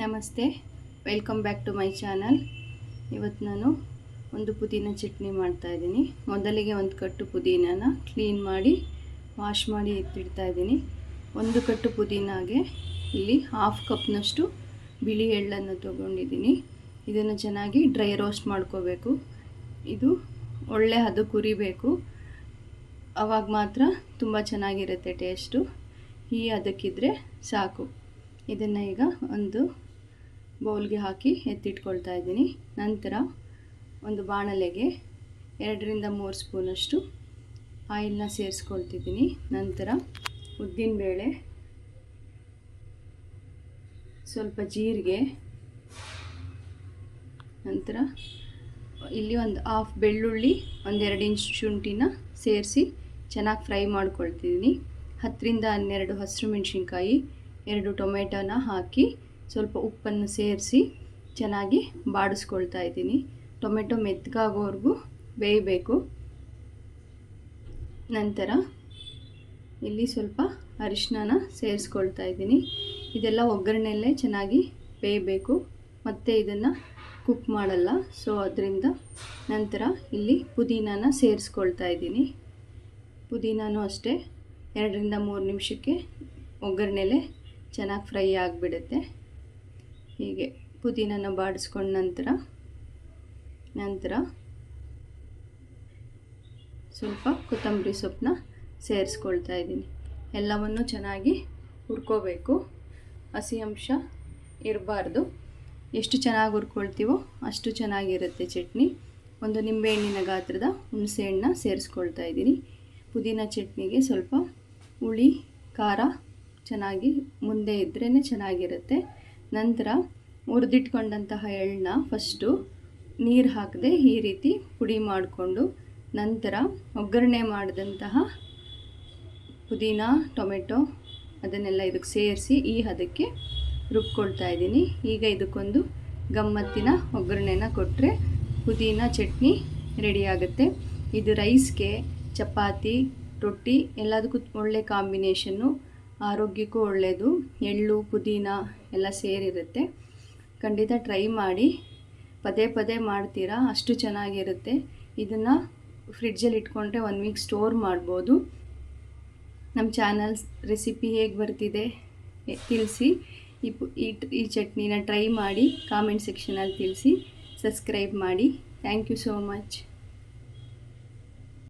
ನಮಸ್ತೆ welcome back to my channel ಇವತ್ತು ನಾನು ಒಂದು ಪುದೀನ ಚಟ್ನಿ ಮಾಡ್ತಾ ಇದ್ದೀನಿ. ಮೊದಲಿಗೆ ಒಂದು ಕಟ್ಟು ಪುದೀನನ ಕ್ಲೀನ್ ಮಾಡಿ ವಾಶ್ ಮಾಡಿ ಎತ್ತಿಡ್ತಾ ಇದ್ದೀನಿ. ಒಂದು ಕಟ್ಟು ಪುದೀನಾಗೆ ಇಲ್ಲಿ ಹಾಫ್ ಕಪ್ನಷ್ಟು ಬಿಳಿ ಎಳ್ಳನ್ನು ತೊಗೊಂಡಿದ್ದೀನಿ. ಇದನ್ನು ಚೆನ್ನಾಗಿ ಡ್ರೈ ರೋಸ್ಟ್ ಮಾಡ್ಕೋಬೇಕು. ಇದು ಒಳ್ಳೆ ಹದ ಕುರಿಬೇಕು. ಆವಾಗ ಮಾತ್ರ ತುಂಬ ಚೆನ್ನಾಗಿರುತ್ತೆ ಟೇಸ್ಟು ಈ ಅದಕ್ಕಿದ್ರೆ ಸಾಕು. ಇದನ್ನು ಈಗ ಒಂದು ಬೌಲ್ಗೆ ಹಾಕಿ ಎತ್ತಿಟ್ಕೊಳ್ತಾ ಇದ್ದೀನಿ. ನಂತರ ಒಂದು ಬಾಣಲೆಗೆ ಎರಡರಿಂದ ಮೂರು ಸ್ಪೂನಷ್ಟು ಆಯಿಲ್ನ ಸೇರಿಸ್ಕೊಳ್ತಿದ್ದೀನಿ. ನಂತರ ಉದ್ದಿನಬೇಳೆ ಸ್ವಲ್ಪ ಜೀರಿಗೆ, ನಂತರ ಇಲ್ಲಿ ಒಂದು ಹಾಫ್ ಬೆಳ್ಳುಳ್ಳಿ ಒಂದೆರಡು ಇಂಚ್ ಶುಂಠಿನ ಸೇರಿಸಿ ಚೆನ್ನಾಗಿ ಫ್ರೈ ಮಾಡ್ಕೊಳ್ತಿದ್ದೀನಿ. ಹತ್ತರಿಂದ ಹನ್ನೆರಡು ಹಸಿರು ಮೆಣಸಿನ್ಕಾಯಿ, ಎರಡು ಟೊಮೆಟೋನ ಹಾಕಿ ಸ್ವಲ್ಪ ಉಪ್ಪನ್ನು ಸೇರಿಸಿ ಚೆನ್ನಾಗಿ ಬಾಡಿಸ್ಕೊಳ್ತಾ ಇದ್ದೀನಿ. ಟೊಮೆಟೊ ಮೆತ್ತಗಾಗೋವರೆಗೂ ಬೇಯಬೇಕು. ನಂತರ ಇಲ್ಲಿ ಸ್ವಲ್ಪ ಅರಿಶಿನ ಸೇರಿಸ್ಕೊಳ್ತಾ ಇದ್ದೀನಿ. ಇದೆಲ್ಲ ಒಗ್ಗರಣೆಯಲ್ಲೇ ಚೆನ್ನಾಗಿ ಬೇಯಬೇಕು. ಮತ್ತು ಇದನ್ನು ಕುಕ್ ಮಾಡಲ್ಲ. ಸೊ ಅದರಿಂದ ನಂತರ ಇಲ್ಲಿ ಪುದೀನಾನ ಸೇರಿಸ್ಕೊಳ್ತಾ ಇದ್ದೀನಿ. ಪುದೀನೂ ಅಷ್ಟೇ. ಎರಡರಿಂದ ಮೂರು ನಿಮಿಷಕ್ಕೆ ಒಗ್ಗರಣೆಲೆ ಚೆನ್ನಾಗಿ ಫ್ರೈ ಆಗಿಬಿಡುತ್ತೆ. ಹೀಗೆ ಪುದೀನನ ಬಾಡಿಸ್ಕೊಂಡ ನಂತರ ನಂತರ ಸ್ವಲ್ಪ ಕೊತ್ತಂಬರಿ ಸೊಪ್ಪನ್ನ ಸೇರಿಸ್ಕೊಳ್ತಾ ಇದ್ದೀನಿ. ಎಲ್ಲವನ್ನು ಚೆನ್ನಾಗಿ ಹುರ್ಕೋಬೇಕು. ಹಸಿ ಅಂಶ ಇರಬಾರ್ದು. ಎಷ್ಟು ಚೆನ್ನಾಗಿ ಹುರ್ಕೊಳ್ತೀವೋ ಅಷ್ಟು ಚೆನ್ನಾಗಿರುತ್ತೆ ಚಟ್ನಿ. ಒಂದು ನಿಂಬೆಹಣ್ಣಿನ ಗಾತ್ರದ ಹುಣಸೆಹಣ್ಣನ್ನ ಸೇರಿಸ್ಕೊಳ್ತಾ ಇದ್ದೀನಿ. ಪುದೀನ ಚಟ್ನಿಗೆ ಸ್ವಲ್ಪ ಹುಳಿ, ಖಾರ ಚೆನ್ನಾಗಿ ಮುಂದೆ ಇದ್ರೇ ಚೆನ್ನಾಗಿರುತ್ತೆ. ನಂತರ ಹುರಿದಿಟ್ಕೊಂಡಂತಹ ಎಳ್ಳನ್ನ ಫಸ್ಟು ನೀರು ಹಾಕದೆ ಈ ರೀತಿ ಪುಡಿ ಮಾಡಿಕೊಂಡು ನಂತರ ಒಗ್ಗರಣೆ ಮಾಡಿದಂತಹ ಪುದೀನ, ಟೊಮೆಟೊ ಅದನ್ನೆಲ್ಲ ಇದಕ್ಕೆ ಸೇರಿಸಿ ಈ ಹದಕ್ಕೆ ರುಬ್ಕೊಳ್ತಾ ಇದ್ದೀನಿ. ಈಗ ಇದಕ್ಕೊಂದು ಗಮ್ಮತ್ತಿನ ಒಗ್ಗರಣೆನ ಕೊಟ್ಟರೆ ಪುದೀನ ಚಟ್ನಿ ರೆಡಿಯಾಗುತ್ತೆ ಇದು ರೈಸ್ಗೆ ಚಪಾತಿ, ರೊಟ್ಟಿ ಎಲ್ಲದಕ್ಕೂ ಒಳ್ಳೆ ಕಾಂಬಿನೇಷನ್ನು ಆರೋಗ್ಯಕ್ಕೂ ಒಳ್ಳೆಯದು ಎಳ್ಳು, ಪುದೀನ ಎಲ್ಲ ಸೇರಿರುತ್ತೆ. ಖಂಡಿತ ಟ್ರೈ ಮಾಡಿ, ಪದೇ ಪದೇ ಮಾಡ್ತೀರಾ, ಅಷ್ಟು ಚೆನ್ನಾಗಿರುತ್ತೆ. ಇದನ್ನು ಫ್ರಿಡ್ಜಲ್ಲಿ ಇಟ್ಕೊಂಡ್ರೆ ಒನ್ ವೀಕ್ ಸ್ಟೋರ್ ಮಾಡ್ಬೋದು. ನಮ್ಮ ಚಾನಲ್ಸ್ ರೆಸಿಪಿ ಹೇಗೆ ಬರ್ತಿದೆ ತಿಳಿಸಿ. ಈ ಈ ಚಟ್ನಿನ ಟ್ರೈ ಮಾಡಿ ಕಾಮೆಂಟ್ ಸೆಕ್ಷನಲ್ಲಿ ತಿಳಿಸಿ ಸಬ್ಸ್ಕ್ರೈಬ್ ಮಾಡಿ. Thank you so much